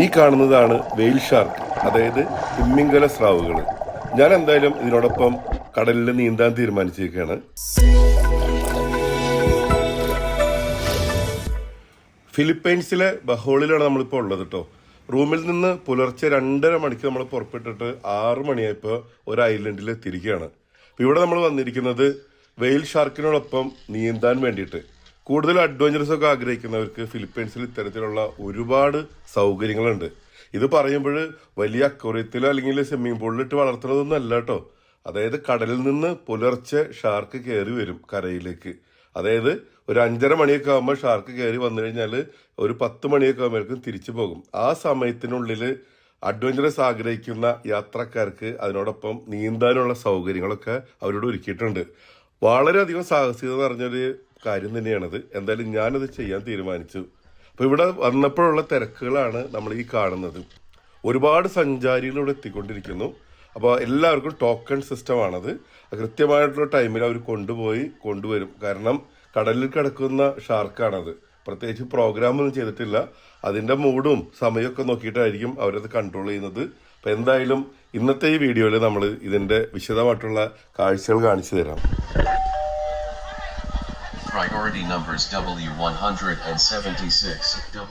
ഈ കാണുന്നതാണ് വെയിൽ ഷാർക്ക് അതായത് തിമ്മിങ്കല സ്രാവുകൾ ഞാൻ എന്തായാലും ഇതിനോടൊപ്പം കടലിൽ നീന്താൻ തീരുമാനിച്ചിരിക്കുകയാണ്. ഫിലിപ്പൈൻസിലെ ബഹോളിലാണ് നമ്മളിപ്പോൾ ഉള്ളത് കേട്ടോ റൂമിൽ നിന്ന് പുലർച്ചെ രണ്ടര മണിക്ക് നമ്മൾ പുറപ്പെട്ടിട്ട് ആറു മണിയായപ്പോൾ ഒരു ഐലൻഡിൽ തിരിക്കുകയാണ് ഇവിടെ നമ്മൾ വന്നിരിക്കുന്നത് വെയിൽ ഷാർക്കിനോടൊപ്പം നീന്താൻ വേണ്ടിയിട്ട്. കൂടുതൽ അഡ്വഞ്ചറസ് ഒക്കെ ആഗ്രഹിക്കുന്നവർക്ക് ഫിലിപ്പീൻസിൽ ഇത്തരത്തിലുള്ള ഒരുപാട് സൗകര്യങ്ങളുണ്ട്. ഇത് പറയുമ്പോൾ വലിയ അക്വറിയത്തിലോ അല്ലെങ്കിൽ സ്വിമ്മിംഗ് പൂളിലിട്ട് വളർത്തുന്നതൊന്നും അല്ല കേട്ടോ അതായത് കടലിൽ നിന്ന് പുലർച്ചെ ഷാർക്ക് കയറി വരും കരയിലേക്ക്. അതായത് ഒരു അഞ്ചര മണിയൊക്കെ ആകുമ്പോൾ ഷാർക്ക് കയറി വന്നു കഴിഞ്ഞാൽ ഒരു പത്ത് മണിയൊക്കെ ആകുമ്പോഴേക്കും തിരിച്ചു പോകും. ആ സമയത്തിനുള്ളിൽ അഡ്വഞ്ചറസ് ആഗ്രഹിക്കുന്ന യാത്രക്കാർക്ക് അതിനോടൊപ്പം നീന്താനുള്ള സൗകര്യങ്ങളൊക്കെ അവരോട് ഒരുക്കിയിട്ടുണ്ട്. വളരെയധികം സാഹസികത നിറഞ്ഞൊരു കാര്യം തന്നെയാണത്. എന്തായാലും ഞാനത് ചെയ്യാൻ തീരുമാനിച്ചു. അപ്പോൾ ഇവിടെ വന്നപ്പോഴുള്ള തിരക്കുകളാണ് നമ്മൾ ഈ കാണുന്നത്. ഒരുപാട് സഞ്ചാരികൾ ഇവിടെ എത്തിക്കൊണ്ടിരിക്കുന്നു. അപ്പോൾ എല്ലാവർക്കും ടോക്കൺ സിസ്റ്റമാണത് കൃത്യമായിട്ടുള്ള ടൈമിൽ അവർ കൊണ്ടുപോയി കൊണ്ടുവരും. കാരണം കടലിൽ കിടക്കുന്ന ഷാർക്കാണത് പ്രത്യേകിച്ച് പ്രോഗ്രാം ഒന്നും ചെയ്തിട്ടില്ല. അതിന്റെ മൂഡും സമയമൊക്കെ നോക്കിയിട്ടായിരിക്കും അവരത് കൺട്രോൾ ചെയ്യുന്നത്. അപ്പോൾ എന്തായാലും ഇന്നത്തെ ഈ വീഡിയോയിൽ നമ്മൾ ഇതിന്റെ വിശദമായിട്ടുള്ള കാഴ്ചകൾ കാണിച്ചു തരാം.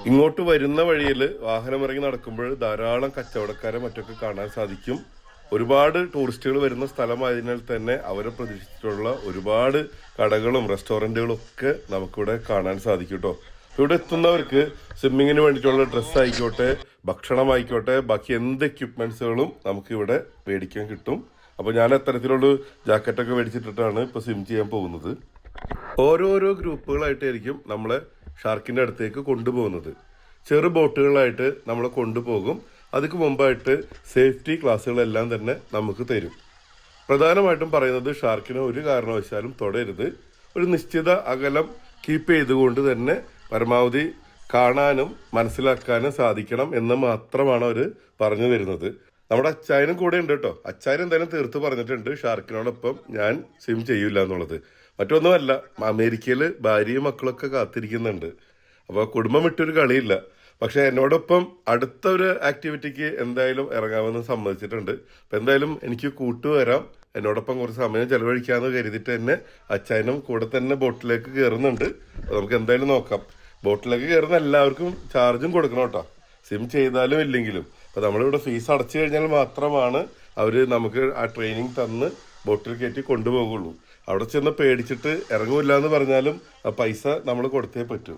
ഇങ്ങോട്ട് വരുന്ന വഴിയിൽ വാഹനം ഇറങ്ങി നടക്കുമ്പോൾ ധാരാളം കച്ചവടക്കാരെ മറ്റൊക്കെ കാണാൻ സാധിക്കും. ഒരുപാട് ടൂറിസ്റ്റുകൾ വരുന്ന സ്ഥലമായതിനാൽ തന്നെ അവരെ പ്രതീക്ഷിച്ചിട്ടുള്ള ഒരുപാട് കടകളും റെസ്റ്റോറന്റുകളും ഒക്കെ നമുക്കിവിടെ കാണാൻ സാധിക്കും കേട്ടോ ഇവിടെ എത്തുന്നവർക്ക് സ്വിമ്മിങ്ങിന് വേണ്ടിയിട്ടുള്ള ഡ്രസ്സ് ആയിക്കോട്ടെ ഭക്ഷണം ആയിക്കോട്ടെ ബാക്കി എന്ത് എക്യുപ്മെന്റ്സുകളും നമുക്കിവിടെ മേടിക്കാൻ കിട്ടും. അപ്പോൾ ഞാൻ അത്തരത്തിലുള്ള ജാക്കറ്റൊക്കെ മേടിച്ചിട്ടിട്ടാണ് ഇപ്പോൾ സ്വിം ചെയ്യാൻ പോകുന്നത്. ഓരോരോ ഗ്രൂപ്പുകളായിട്ടായിരിക്കും നമ്മളെ ഷാർക്കിന്റെ അടുത്തേക്ക് കൊണ്ടുപോകുന്നത്. ചെറു ബോട്ടുകളായിട്ട് നമ്മളെ കൊണ്ടുപോകും. അതിക്ക് മുമ്പായിട്ട് സേഫ്റ്റി ക്ലാസ്സുകളെല്ലാം തന്നെ നമുക്ക് തരും. പ്രധാനമായിട്ടും പറയുന്നത് ഷാർക്കിനെ ഒരു കാരണവശാലും തൊടരുത്. ഒരു നിശ്ചിത അകലം കീപ്പ് ചെയ്തുകൊണ്ട് തന്നെ പരമാവധി കാണാനും മനസ്സിലാക്കാനും സാധിക്കണം എന്ന് മാത്രമാണ് അവർ പറഞ്ഞു തരുന്നത്. നമ്മുടെ അച്ചായനും കൂടെ ഉണ്ട് കേട്ടോ. അച്ചായൻ എന്തായാലും തീർത്ത് പറഞ്ഞിട്ടുണ്ട്. ഷാർക്കിനോടൊപ്പം ഞാൻ സ്വിം ചെയ്യൂല എന്നുള്ളത് മറ്റൊന്നുമല്ല അമേരിക്കയിൽ ഭാര്യയും മക്കളൊക്കെ കാത്തിരിക്കുന്നുണ്ട്. അപ്പോൾ കുടുംബം വിട്ടൊരു കളിയില്ല. പക്ഷെ എന്നോടൊപ്പം അടുത്ത ഒരു ആക്ടിവിറ്റിക്ക് എന്തായാലും ഇറങ്ങാമെന്ന് സമ്മതിച്ചിട്ടുണ്ട്. അപ്പം എന്തായാലും എനിക്ക് കൂട്ടുവരാം എന്നോടൊപ്പം കുറച്ച് സമയം ചെലവഴിക്കാമെന്ന് കരുതിയിട്ട് തന്നെ അച്ചായനും കൂടെ തന്നെ ബോട്ടിലേക്ക് കയറുന്നുണ്ട് നമുക്ക് എന്തായാലും നോക്കാം. ബോട്ടിലേക്ക് കയറുന്ന എല്ലാവർക്കും ചാർജും കൊടുക്കണം കേട്ടോ. സിം ചെയ്താലും ഇല്ലെങ്കിലും. അപ്പോൾ നമ്മളിവിടെ ഫീസ് അടച്ചു കഴിഞ്ഞാൽ മാത്രമാണ് അവർ നമുക്ക് ആ ട്രെയിനിങ് തന്ന് ബോട്ടിൽ കയറ്റി കൊണ്ടുപോകുള്ളൂ. അവിടെ ചെന്ന് പേടിച്ചിട്ട് ഇറങ്ങൂല്ല എന്ന് പറഞ്ഞാലും ആ പൈസ നമ്മൾ കൊടുത്തേ പറ്റൂ?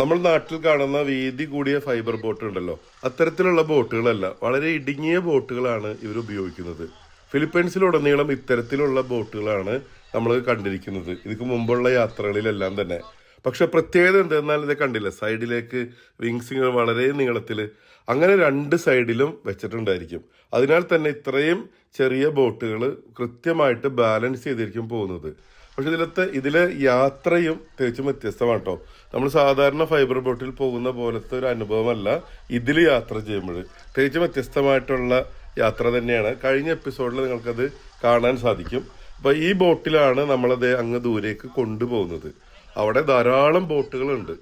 നമ്മൾ നാട്ടിൽ കാണുന്ന വീതി കൂടിയ ഫൈബർ ബോട്ട് ഉണ്ടല്ലോ. അത്തരത്തിലുള്ള ബോട്ടുകളല്ല വളരെ ഇടുങ്ങിയ ബോട്ടുകളാണ് ഇവർ ഉപയോഗിക്കുന്നത്. ഫിലിപ്പൈൻസിലുടനീളം ഇത്തരത്തിലുള്ള ബോട്ടുകളാണ് നമ്മൾ കണ്ടിരിക്കുന്നത്. ഇതിക്ക് മുമ്പുള്ള യാത്രകളിലെല്ലാം തന്നെ. പക്ഷെ പ്രത്യേകത എന്തെന്നാൽ ഇത് കണ്ടില്ല? സൈഡിലേക്ക് വിങ്സിങ്ങൾ വളരെ നീളത്തിൽ അങ്ങനെ രണ്ട് സൈഡിലും വെച്ചിട്ടുണ്ടായിരിക്കും. അതിനാൽ തന്നെ ഇത്രയും ചെറിയ ബോട്ടുകൾ കൃത്യമായിട്ട് ബാലൻസ് ചെയ്തിരിക്കും പോകുന്നത്. പക്ഷെ ഇതിലത്തെ ഇതിലെ യാത്രയും തികച്ചും വ്യത്യസ്തമാണ് കേട്ടോ. നമ്മൾ സാധാരണ ഫൈബർ ബോട്ടിൽ പോകുന്ന പോലത്തെ ഒരു അനുഭവമല്ല ഇതിൽ യാത്ര ചെയ്യുമ്പോൾ. തികച്ചും വ്യത്യസ്തമായിട്ടുള്ള യാത്ര തന്നെയാണ്. കഴിഞ്ഞ എപ്പിസോഡിൽ നിങ്ങൾക്കത് കാണാൻ സാധിക്കും. അപ്പോൾ ഈ ബോട്ടിലാണ് നമ്മളത് അങ്ങ് ദൂരേക്ക് കൊണ്ടുപോകുന്നത്. അവിടെ ധാരാളം ബോട്ടുകളുണ്ട്.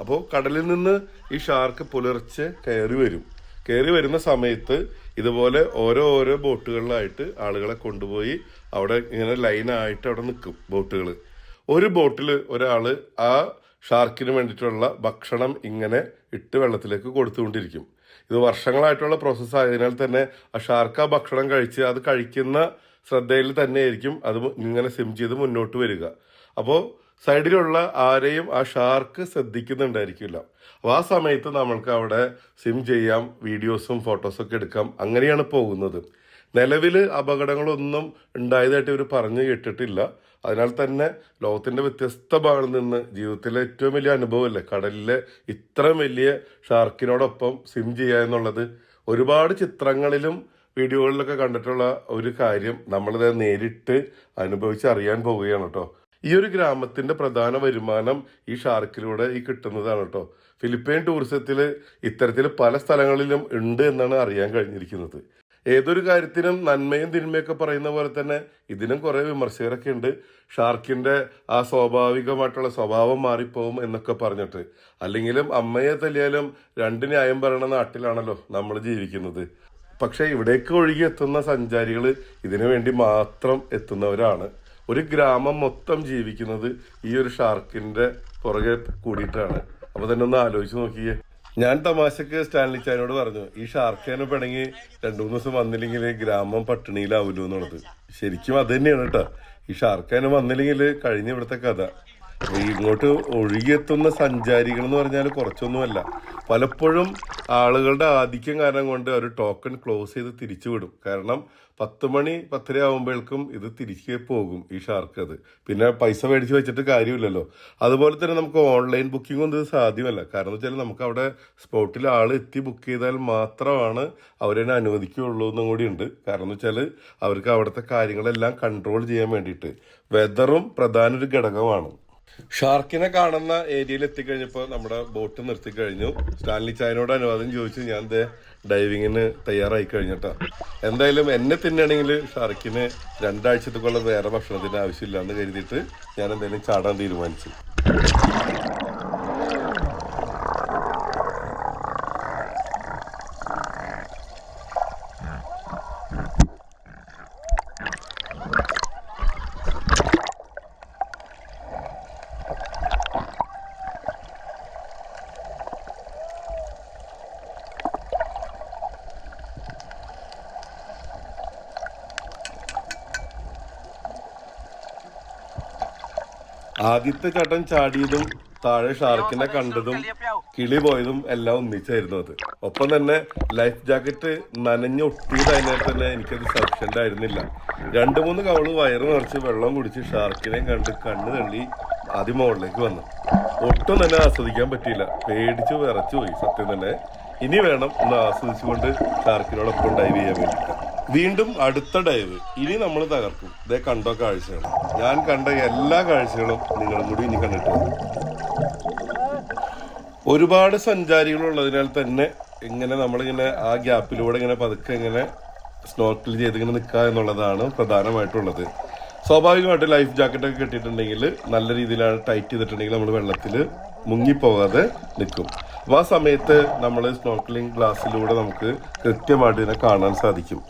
അപ്പോൾ കടലിൽ നിന്ന് ഈ ഷാർക്ക് പുലർച്ചെ കയറി വരും. കയറി വരുന്ന സമയത്ത് ഇതുപോലെ ഓരോ ഓരോ ബോട്ടുകളിലായിട്ട് ആളുകളെ കൊണ്ടുപോയി അവിടെ ഇങ്ങനെ ലൈനായിട്ട് അവിടെ നിൽക്കും ബോട്ടുകൾ ഒരു ബോട്ടിൽ ഒരാൾ ആ ഷാർക്കിന് വേണ്ടിയിട്ടുള്ള ഭക്ഷണം ഇങ്ങനെ ഇട്ട് വെള്ളത്തിലേക്ക് കൊടുത്തുകൊണ്ടിരിക്കും. ഇത് വർഷങ്ങളായിട്ടുള്ള പ്രോസസ്സ് ആയതിനാൽ തന്നെ ആ ഷാർക്ക് ആ ഭക്ഷണം കഴിച്ച് അത് കഴിക്കുന്ന ശ്രദ്ധയിൽ തന്നെയായിരിക്കും അത് ഇങ്ങനെ സിം ചെയ്ത് മുന്നോട്ട് വരിക. അപ്പോൾ സൈഡിലുള്ള ആരെയും ആ ഷാർക്ക് ശ്രദ്ധിക്കുന്നുണ്ടായിരിക്കില്ല. അപ്പോൾ ആ സമയത്ത് നമ്മൾക്ക് അവിടെ സിം ചെയ്യാം വീഡിയോസും ഫോട്ടോസും ഒക്കെ എടുക്കാം. അങ്ങനെയാണ് പോകുന്നത്. നിലവിൽ അപകടങ്ങളൊന്നും ഉണ്ടായതായിട്ട് ഇവർ പറഞ്ഞു കേട്ടിട്ടില്ല. അതിനാൽ തന്നെ ലോകത്തിന്റെ വ്യത്യസ്ത ഭാഗങ്ങളിൽ നിന്ന് ജീവിതത്തിലെ ഏറ്റവും വലിയ അനുഭവമല്ലേ? കടലിലെ ഇത്രയും വലിയ ഷാർക്കിനോടൊപ്പം സിം ചെയ്യുക എന്നുള്ളത്. ഒരുപാട് ചിത്രങ്ങളിലും വീഡിയോകളിലൊക്കെ കണ്ടിട്ടുള്ള ഒരു കാര്യം നമ്മളിത് നേരിട്ട് അനുഭവിച്ച് അറിയാൻ പോവുകയാണ് കേട്ടോ. ഈ ഒരു ഗ്രാമത്തിന്റെ പ്രധാന വരുമാനം ഈ ഷാർക്കിലൂടെ ഈ കിട്ടുന്നതാണ് കേട്ടോ. ഫിലിപ്പൈൻ ടൂറിസത്തിൽ ഇത്തരത്തിൽ പല സ്ഥലങ്ങളിലും ഉണ്ട് എന്നാണ് അറിയാൻ കഴിഞ്ഞിരിക്കുന്നത്. ഏതൊരു കാര്യത്തിനും നന്മയും തിന്മയൊക്കെ പറയുന്ന പോലെ തന്നെ ഇതിനും കുറേ വിമർശകരൊക്കെ ഉണ്ട്. ഷാർക്കിന്റെ ആ സ്വാഭാവികമായിട്ടുള്ള സ്വഭാവം മാറിപ്പോവും എന്നൊക്കെ പറഞ്ഞിട്ട്. അല്ലെങ്കിലും അമ്മയെ തല്ലിയാലും രണ്ട് ന്യായം പറയണ നാട്ടിലാണല്ലോ നമ്മൾ ജീവിക്കുന്നത്. പക്ഷേ ഇവിടേക്ക് ഒഴുകി എത്തുന്ന സഞ്ചാരികൾ ഇതിനു വേണ്ടി മാത്രം എത്തുന്നവരാണ്. ഒരു ഗ്രാമം മൊത്തം ജീവിക്കുന്നത് ഈ ഒരു ഷാർക്കിന്റെ പുറകെ കൂടിയിട്ടാണ്. അപ്പൊ തന്നെ ഒന്ന് ആലോചിച്ച് നോക്കിയേ. ഞാൻ തമാശക്ക് സ്റ്റാൻലി ചാനോട് പറഞ്ഞു ഈ ഷാർക്കേനെ പിണങ്ങി രണ്ടു മൂന്ന് ദിവസം വന്നില്ലെങ്കിൽ ഗ്രാമം പട്ടിണിയിലാവില്ലോ എന്നുള്ളത് ശരിക്കും അത് തന്നെയാണ് കേട്ടോ. ഈ ഷാർക്കേനെ വന്നില്ലെങ്കിൽ കഴിഞ്ഞ ഇവിടുത്തെ കഥ. ഇങ്ങോട്ട് ഒഴുകിയെത്തുന്ന സഞ്ചാരികൾ എന്ന് പറഞ്ഞാൽ കുറച്ചൊന്നുമല്ല. പലപ്പോഴും ആളുകളുടെ ആധിക്യം കാരണം കൊണ്ട് ഒരു ടോക്കൺ ക്ലോസ് ചെയ്ത് തിരിച്ചു വിടും കാരണം പത്ത് മണി പത്തര ആകുമ്പോഴേക്കും ഇത് തിരികെ പോകും ഈ ഷാർക്ക് അത്. പിന്നെ പൈസ മേടിച്ച് വെച്ചിട്ട് കാര്യമില്ലല്ലോ. അതുപോലെ തന്നെ നമുക്ക് ഓൺലൈൻ ബുക്കിംഗ് ഇത് സാധ്യമല്ല. കാരണം വെച്ചാൽ നമുക്ക് അവിടെ സ്പോട്ടിൽ ആൾ എത്തി ബുക്ക് ചെയ്താൽ മാത്രമാണ് അവരെന്നെ അനുവദിക്കുകയുള്ളൂ എന്നും കൂടി ഉണ്ട്. കാരണം എന്ന് വെച്ചാൽ അവർക്ക് അവിടുത്തെ കാര്യങ്ങളെല്ലാം കൺട്രോൾ ചെയ്യാൻ വേണ്ടിയിട്ട്. വെതറും പ്രധാന ഒരു ഘടകമാണ്. ഷാർക്കിനെ കാണുന്ന ഏരിയയിൽ എത്തിക്കഴിഞ്ഞപ്പോൾ നമ്മുടെ ബോട്ട് നിർത്തി കഴിഞ്ഞു. സ്റ്റാൻലി ചായനോട് അനുവാദം ചോദിച്ചു ഞാൻ ഡൈവിങ്ങിന് തയ്യാറായി കഴിഞ്ഞിട്ടാ. എന്തായാലും എന്നെ തിന്നണമെങ്കിൽ ഷാർക്കിന് രണ്ടാഴ്ചത്തേക്കുള്ള വേറെ ഭക്ഷണത്തിന് ആവശ്യമില്ല എന്ന് കരുതിയിട്ട് ഞാൻ എന്തായാലും ചാടാൻ തീരുമാനിച്ചു. ആദ്യത്തെ ചട്ടൻ ചാടിയതും താഴെ ഷാർക്കിനെ കണ്ടതും കിളി പോയതും എല്ലാം ഒന്നിച്ചായിരുന്നു അത്. ഒപ്പം തന്നെ ലൈഫ് ജാക്കറ്റ് നനഞ്ഞ് ഒട്ടിയതായതിനാൽ തന്നെ എനിക്കത് സഫിഷ്യന്റ് ആയിരുന്നില്ല. രണ്ടു മൂന്ന് കവൾ വയറ് നിറച്ച് വെള്ളം കുടിച്ച് ഷാർക്കിനെ കണ്ട് കണ്ണ് തള്ളി ആദ്യം മുകളിലേക്ക് വന്നു. ഒട്ടും തന്നെ ആസ്വദിക്കാൻ പറ്റിയില്ല. പേടിച്ച് വിറച്ചു പോയി സത്യം തന്നെ ഇനി വേണം ഒന്ന് ആസ്വദിച്ചുകൊണ്ട് ഷാർക്കിനോടൊപ്പം ഡൈവ് ചെയ്യാൻ വേണ്ടിയിട്ട്. വീണ്ടും അടുത്ത ഡൈവ് ഇനി നമ്മൾ തകർക്കും. ഇതേ കണ്ടോ കാഴ്ചകൾ ഞാൻ കണ്ട എല്ലാ കാഴ്ചകളും നിങ്ങളും കൂടി ഇനി കണ്ടിട്ട് വരും. ഒരുപാട് സഞ്ചാരികളുള്ളതിനാൽ തന്നെ ഇങ്ങനെ നമ്മളിങ്ങനെ ആ ഗ്യാപ്പിലൂടെ ഇങ്ങനെ പതുക്കെ ഇങ്ങനെ സ്നോർക്കിൽ ചെയ്ത് ഇങ്ങനെ നിൽക്കുക എന്നുള്ളതാണ് പ്രധാനമായിട്ടുള്ളത്. സ്വാഭാവികമായിട്ട് ലൈഫ് ജാക്കറ്റൊക്കെ കെട്ടിയിട്ടുണ്ടെങ്കിൽ നല്ല രീതിയിലാണ് ടൈറ്റ് ചെയ്തിട്ടുണ്ടെങ്കിൽ നമ്മൾ വെള്ളത്തിൽ മുങ്ങിപ്പോകാതെ നിൽക്കും അപ്പോൾ ആ സമയത്ത് നമ്മൾ സ്നോർക്കലിംഗ് ഗ്ലാസ്സിലൂടെ നമുക്ക് കൃത്യമായിട്ട് ഇതിനെ കാണാൻ സാധിക്കും.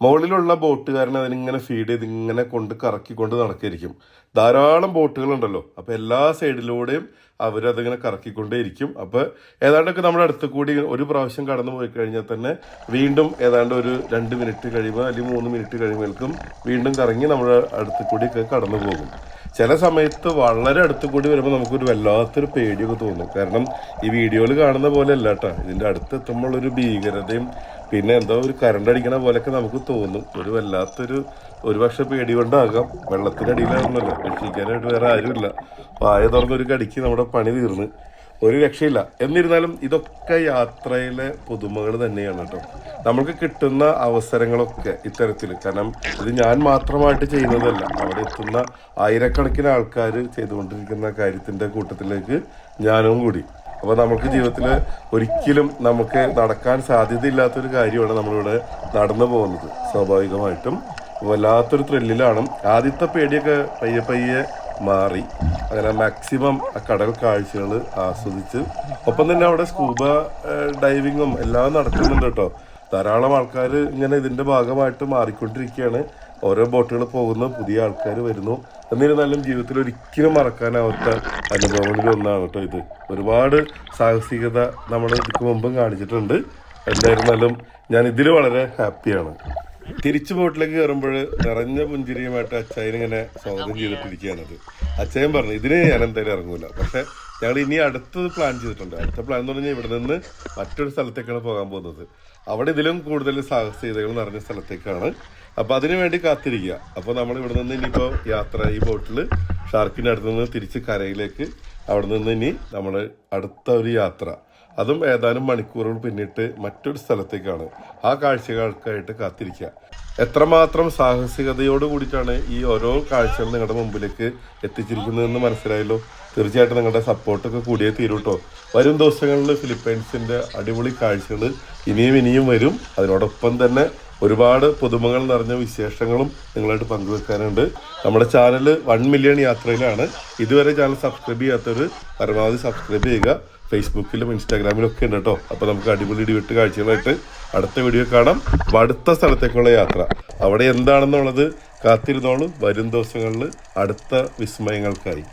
മുകളിലുള്ള ബോട്ടുകാരൻ അതിനിങ്ങനെ ഫീഡ് ചെയ്ത് ഇങ്ങനെ കൊണ്ട് കറക്കിക്കൊണ്ട് നടക്കിയിരിക്കും ധാരാളം ബോട്ടുകളുണ്ടല്ലോ. അപ്പോൾ എല്ലാ സൈഡിലൂടെയും അവരതിങ്ങനെ കറക്കിക്കൊണ്ടേയിരിക്കും. അപ്പോൾ ഏതാണ്ടൊക്കെ നമ്മുടെ അടുത്ത് കൂടി ഒരു പ്രാവശ്യം കടന്നു പോയി കഴിഞ്ഞാൽ തന്നെ വീണ്ടും ഏതാണ്ട് ഒരു രണ്ട് മിനിറ്റ് കഴിയുമ്പോൾ അല്ലെങ്കിൽ മൂന്ന് മിനിറ്റ് കഴിയുമ്പോഴേക്കും വീണ്ടും കറങ്ങി നമ്മുടെ അടുത്ത് കൂടിയൊക്കെ കടന്നു പോകും. ചില സമയത്ത് വളരെ അടുത്ത് കൂടി വരുമ്പോൾ നമുക്കൊരു വല്ലാത്തൊരു പേടിയൊക്കെ തോന്നും. കാരണം ഈ വീഡിയോയിൽ കാണുന്ന പോലെ അല്ല കേട്ടോ ഇതിന്റെ അടുത്ത് എത്തുമ്പോൾ ഒരു ഭീകരതയും പിന്നെ എന്തോ ഒരു കറണ്ട് അടിക്കണ പോലെയൊക്കെ നമുക്ക് തോന്നും. ഒരു വല്ലാത്തൊരു ഒരുപക്ഷെ പേടി കൊണ്ടാകാം വെള്ളത്തിനടിയിലാണല്ലോ രക്ഷിക്കാനായിട്ട് വേറെ ആരുമില്ല. പായ തുറന്നൊരു കടിക്ക് നമ്മുടെ പണി തീർന്ന്. ഒരു രക്ഷയില്ല. എന്നിരുന്നാലും ഇതൊക്കെ യാത്രയിലെ പുതുമകൾ തന്നെയാണ് കേട്ടോ. നമുക്ക് കിട്ടുന്ന അവസരങ്ങളൊക്കെ ഇത്തരത്തിൽ കാരണം ഇത് ഞാൻ മാത്രമായിട്ട് ചെയ്യുന്നതല്ല. അവിടെ എത്തുന്ന ആയിരക്കണക്കിന് ആൾക്കാർ ചെയ്തുകൊണ്ടിരിക്കുന്ന കാര്യത്തിന്റെ കൂട്ടത്തിലേക്ക് ഞാനും കൂടി. അപ്പോൾ നമുക്ക് ജീവിതത്തിൽ ഒരിക്കലും നമുക്ക് നടക്കാൻ സാധ്യതയില്ലാത്തൊരു കാര്യമാണ് നമ്മളിവിടെ നടന്നു പോകുന്നത്. സ്വാഭാവികമായിട്ടും വല്ലാത്തൊരു ത്രില്ലിലാണ് ആദ്യത്തെ പേടിയൊക്കെ പയ്യെ പയ്യെ മാറി. അങ്ങനെ മാക്സിമം ആ കടൽ കാഴ്ചകൾ ആസ്വദിച്ച്. ഒപ്പം തന്നെ അവിടെ സ്കൂബ ഡൈവിങ്ങും എല്ലാം നടക്കുന്നുണ്ട് കേട്ടോ. ധാരാളം ആൾക്കാർ ഇങ്ങനെ ഇതിന്റെ ഭാഗമായിട്ട് മാറിക്കൊണ്ടിരിക്കുകയാണ്. ഓരോ ബോട്ടുകൾ പോകുന്നു പുതിയ ആൾക്കാർ വരുന്നു. എന്നിരുന്നാലും ജീവിതത്തിൽ ഒരിക്കലും മറക്കാനാവാത്ത അനുഭവങ്ങളിൽ ഒന്നാണ് കേട്ടോ ഇത്. ഒരുപാട് സാഹസികത നമ്മൾ ഇതിക്ക് മുമ്പും കാണിച്ചിട്ടുണ്ട്. എന്തായിരുന്നാലും ഞാൻ ഇതിൽ വളരെ ഹാപ്പിയാണ് തിരിച്ചു ബോട്ടിലേക്ക് കയറുമ്പോൾ നിറഞ്ഞ പുഞ്ചിരിയുമായിട്ട് അച്ചായൻ ഇങ്ങനെ സ്വാഗതം ചെയ്തിട്ടിരിക്കുകയാണത് അച്ചായൻ പറഞ്ഞു ഇതിന് ഞാൻ എന്തായാലും ഇറങ്ങൂല. പക്ഷെ ഞങ്ങൾ ഇനി അടുത്തത് പ്ലാൻ ചെയ്തിട്ടുണ്ട്. അടുത്ത പ്ലാൻ എന്ന് പറഞ്ഞാൽ ഇവിടെ നിന്ന് മറ്റൊരു സ്ഥലത്തേക്കാണ് പോകാൻ പോകുന്നത്. അവിടെ ഇതിലും കൂടുതൽ സാഹസികതകൾ നിറഞ്ഞ സ്ഥലത്തേക്കാണ്. അപ്പൊ അതിനു വേണ്ടി കാത്തിരിക്കുക. അപ്പൊ നമ്മൾ ഇവിടെ നിന്ന് ഇനിയിപ്പോ യാത്ര ഈ ബോട്ടിൽ ഷാർക്കിന്റെ അടുത്ത് നിന്ന് തിരിച്ച് കരയിലേക്ക് അവിടെ നിന്ന് ഇനി നമ്മൾ അടുത്ത ഒരു യാത്ര അതും ഏതാനും മണിക്കൂറുകൾ പിന്നിട്ട് മറ്റൊരു സ്ഥലത്തേക്കാണ്. ആ കാഴ്ചകൾക്കായിട്ട് കാത്തിരിക്കുക. എത്രമാത്രം സാഹസികതയോട് കൂടിയിട്ടാണ് ഈ ഓരോ കാഴ്ചകൾ നിങ്ങളുടെ മുമ്പിലേക്ക് എത്തിച്ചിരിക്കുന്നതെന്ന് മനസ്സിലായല്ലോ? തീർച്ചയായിട്ടും നിങ്ങളുടെ സപ്പോർട്ടൊക്കെ കൂടിയേ തീരൂട്ടോ വരും ദിവസങ്ങളിൽ ഫിലിപ്പൈൻസിന്റെ അടിപൊളി കാഴ്ചകൾ ഇനിയും ഇനിയും വരും. അതിനോടൊപ്പം തന്നെ ഒരുപാട് പുതുമകൾ നിറഞ്ഞ വിശേഷങ്ങളും നിങ്ങളായിട്ട് പങ്കുവെക്കാനുണ്ട്. നമ്മുടെ ചാനൽ വൺ മില്യൺ യാത്രയിലാണ്. ഇതുവരെ ചാനൽ സബ്സ്ക്രൈബ് ചെയ്യാത്തവർ പരമാവധി സബ്സ്ക്രൈബ് ചെയ്യുക. ഫേസ്ബുക്കിലും ഇൻസ്റ്റാഗ്രാമിലും ഒക്കെ ഉണ്ട് കേട്ടോ. അപ്പോൾ നമുക്ക് അടിപൊളി ഇടിവിട്ട് കാഴ്ചകളായിട്ട് അടുത്ത വീഡിയോ കാണാം. അടുത്ത സ്ഥലത്തേക്കുള്ള യാത്ര. അവിടെ എന്താണെന്നുള്ളത് കാത്തിരുന്നോളൂ. വരും ദിവസങ്ങളിൽ അടുത്ത വിസ്മയങ്ങൾക്കായി.